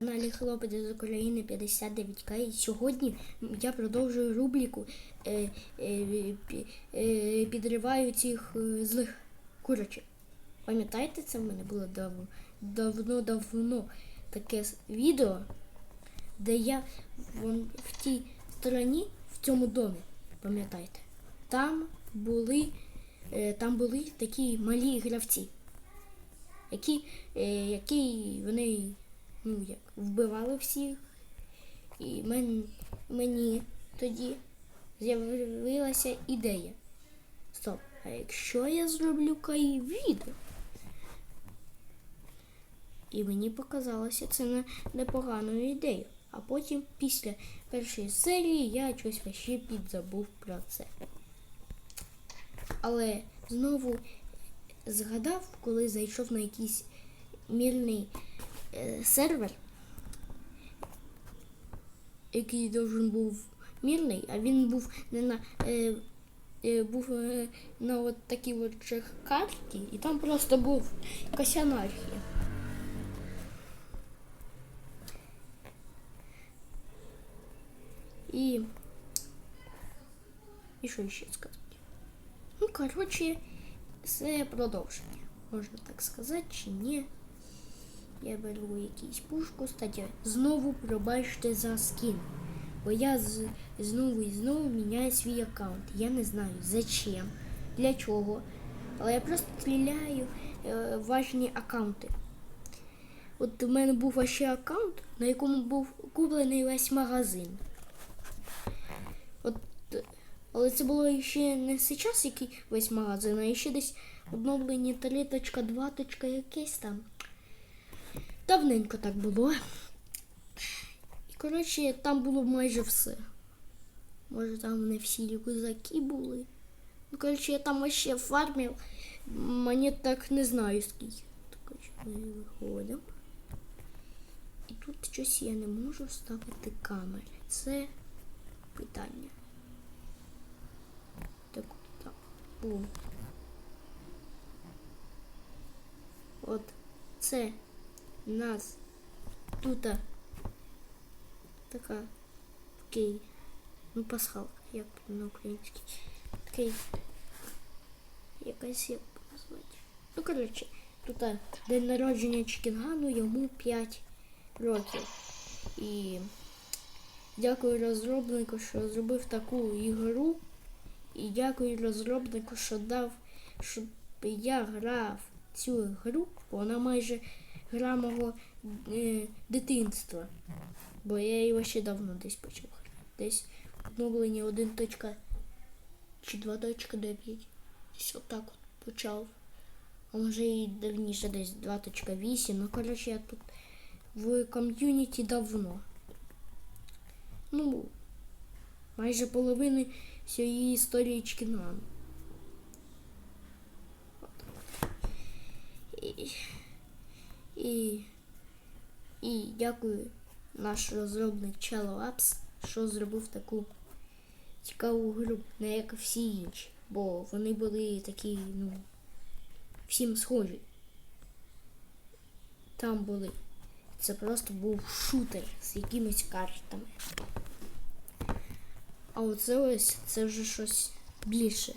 каналі Хлопець з України 59К і сьогодні я продовжую рубрику е, е, е, підриваю цих е, злих курочок. Пам'ятаєте, це в мене було давно давно таке відео, де я вон, в тій стороні, в цьому домі, пам'ятаєте, там були, е, там були такі малі гравці які, е, які вони ну, як, вбивали всіх. І мен, мені тоді з'явилася ідея. Стоп, а якщо я зроблю кай відео? І мені показалося це непоганою ідеєю. А потім, після першої серії, я щось ще підзабув про це. Але знову згадав, коли зайшов на якийсь мірний сервер, який должен був мірний, а він був не на е, е, був е, на от такій от же карті, і там просто був якась анархія. І, і що ще сказати? Ну, коротше, це продовження. Можна так сказати, чи ні. Я беру якийсь пушку, кстати, знову пробачте за скін. Бо я з, знову і знову міняю свій аккаунт. Я не знаю зачем, для чого. Але я просто стріляю е, важні аккаунти. От у мене був ще аккаунт, на якому був куплений весь магазин. От, але це було ще не зараз, який весь магазин, а ще десь обновлені 3.2. якесь там. Давненько так було. І коротше, там було майже все. Може там не всі рюкзаки були. Ну, коротше, я там ще фармив. Мені так не знаю скільки. Коротше, ми виходимо. І тут щось я не можу вставити камери. Це питання. Так, так. Бум. От це нас тут така такий, ну пасхалка, як на українській. Такий якась як назвати. Ну, коротше, тут день народження Чікінгану, йому 5 років. І дякую розробнику, що зробив таку ігру. І дякую розробнику, що дав, щоб я грав цю гру, вона майже гра мого е, дитинства. Бо я його ще давно десь почав. Десь обновлення 1. чи 2.9. Десь отак от почав. А може і давніше десь 2.8. Ну, коротше, я тут в ком'юніті давно. Ну, майже половини всієї історії Чкінган. І, і, і дякую наш розробник Cello Apps, що зробив таку цікаву гру, не як всі інші, бо вони були такі, ну, всім схожі. Там були. Це просто був шутер з якимись картами. А оце ось це вже щось більше.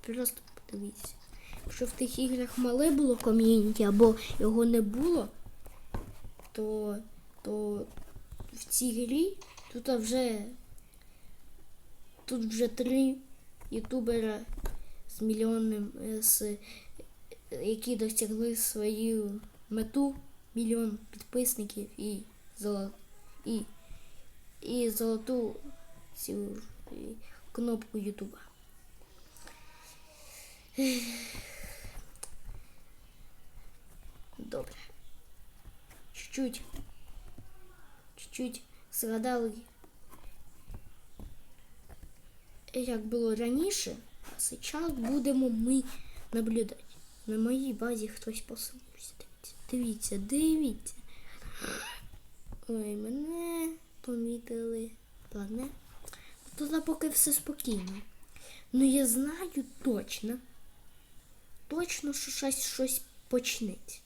Просто подивіться. Якщо в тих іграх мале було ком'юніті або його не було, то, то в цій грі тут вже тут вже три ютубера з мільйонним, е, з, які досягли свою мету, мільйон підписників і, золо, і, і золоту цю е, кнопку Ютуба. Добре. Чуть-чуть. Чуть-чуть згадали, як було раніше, а зараз будемо ми наблюдати. На моїй базі хтось поселився. Дивіться, дивіться, дивіться. Ой, мене помітили. Ладно. Туди поки все спокійно. Ну я знаю точно. Точно, що щось щось почнеться.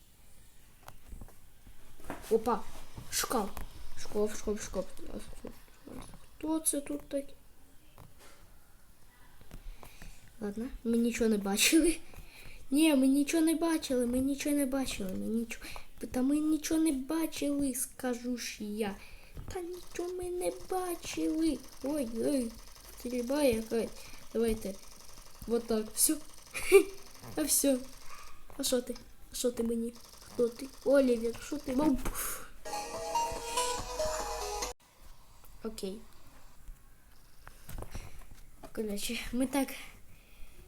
Опа. шкаф. Шкаф, шкаф, шкаф. Хто це тут такий? Ладно, ми нічого не бачили. Ні, ми нічого не бачили, ми нічого не бачили, ми нічого. Та ми нічого не бачили, скажу ж я. Та нічого ми не бачили. Ой, ой, стрільба якась. Давайте. Вот так. Все. А все. А що ти? А що ти мені? Хто ти? Олівер, що ти? Окей. Коротше, ми так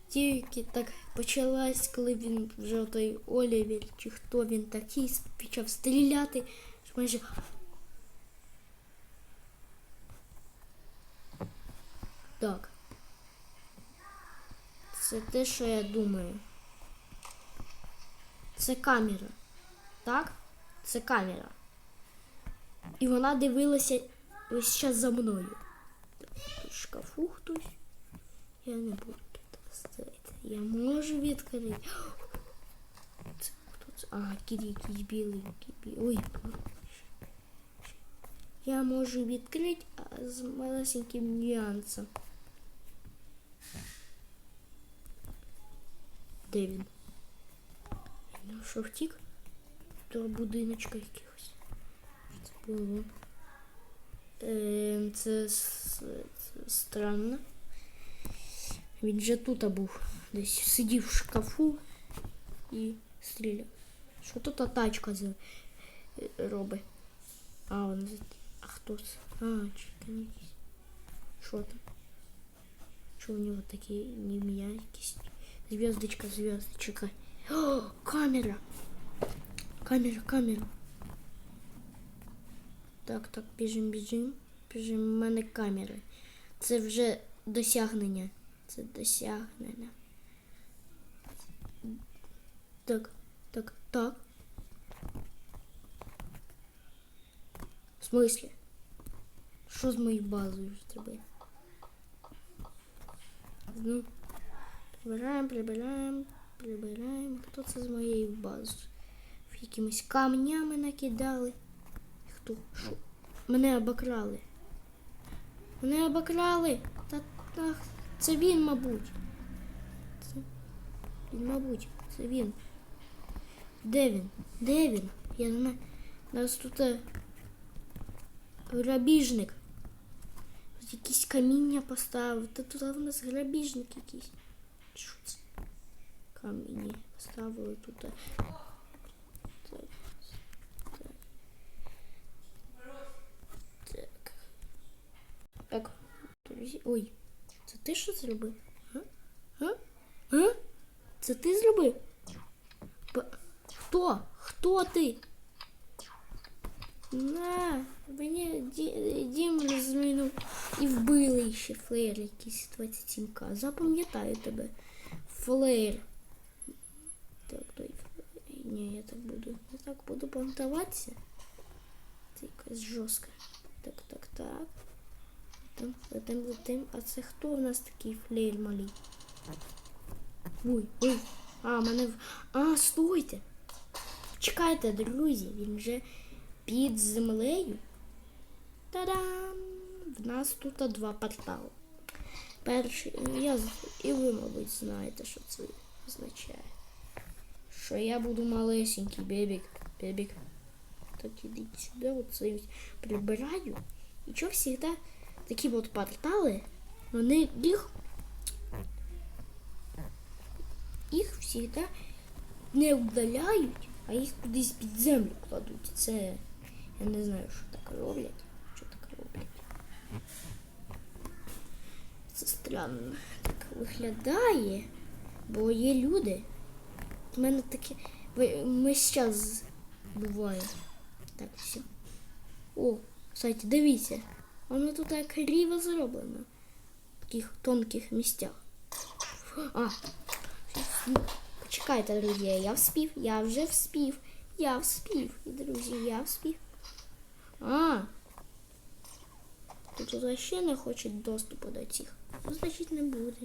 тільки так почалась, коли він вже той Олівер, чи хто він такий, почав стріляти. що Майже Так. Це те, я думаю. Це камера. Так? Це камера. І вона дивилася ось зараз за мною. Тут шкафу хтось. Я не буду тут стояти. Я можу відкрити. Це хто це? Ага, кіт якийсь білий. білий. Ой. Я можу відкрити з малесеньким нюансом. Де він? Ну, що втік? До будиночка якихось. Це було. Е, це, с- це странно. Він же тут був. Десь сидів в шкафу і стріляв. Що тут та тачка за- е, робить? А, он А хто це? А, там. Що там? Що у нього такі ім'я якісь? Звездочка, звездочка. О, камера! Камера, камера. Так, так, біжим, біжим. Біжим, в мене камери. Це вже досягнення. Це досягнення. Так, так, так. В смислі? Що з моєю базою тебе? Ну, прибираємо, прибираємо, прибираємо. Хто це з моєю базою? Якимись камнями накидали. Хто? Що? Мене обокрали. Мене обокрали. Та, та це він, мабуть. Це він, мабуть, це він. Де він? Де він? Я не знаю. Нас тут е, грабіжник. Тут якісь каміння поставив. Та тут у нас грабіжник якийсь. Каміння поставили тут. е. Так. Так. Так. Так. Друзі. Ой, це ти що зробив? А? А? А? Це ти зробив? Хто? Хто ти? На, мені ді- дім розмінув і вбили ще флеєр якийсь 27к. Запам'ятаю тебе. Флеєр. Так, той флеєр. Ні, я так буду. Я так буду понтуватися. Це якась жорстка. Так, так, так. Там, летим, летим. А це хто в нас такий флеєр малий? Ой, ой. А, мене. в- А, стойте. Чекайте, друзі, він вже під землею. Та-дам! В нас тут два портали. Перший, я, і ви, мабуть, знаєте, що це означає. Що я буду малесенький бебік. Бебік. Так ідіть сюди, оце прибираю. І що завжди такі от портали, вони їх їх завжди не вдаляють, а їх кудись під землю кладуть. Це я не знаю, що так роблять. Що так роблять. Це странно так виглядає, бо є люди. У мене таке. Ми зараз буває. Так, все. О, кстати, дивіться. Воно тут так криво зроблено. В таких тонких місцях. А, Почекайте, друзі, я вспів, я вже вспів, я вспів. Друзі, я вспів. А. Тут ще не хочуть доступу до цих. Ну, значить, не буде.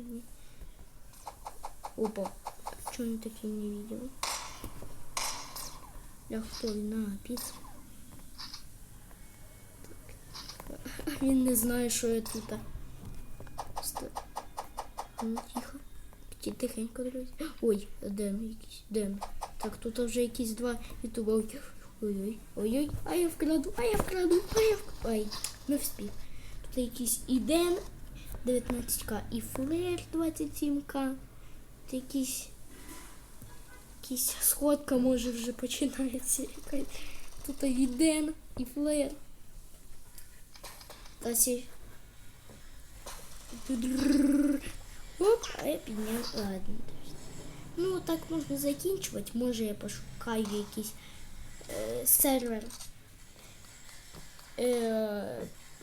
Опа. Чого вони такі не видели? Я хто він? А, Він не знає, що я тут. Ну, тихо. Тихенько, друзі. Ой, Ден якийсь. Ден. Так, тут вже якісь два ютуба. Ой, Ой-ой, ой-ой, а я вкраду, а я вкраду, а я вкраду. Ай, не вспів. Тут якийсь і Ден 19к, і Флер 27к. Тут якийсь. Якийсь сходка може вже починається. Тут і Ден, і Флер. Та сі. Оп, а підняв. Ладно. Ну, так можна закінчувати. Може я пошукаю якийсь е, сервер. Е,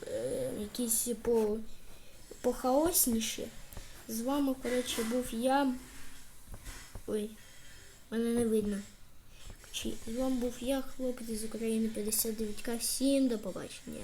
е, якийсь по, похаосніші. З вами, коротше, був я. Ой, мене не видно. З вами був я, хлопець з України 59К. Всім до побачення.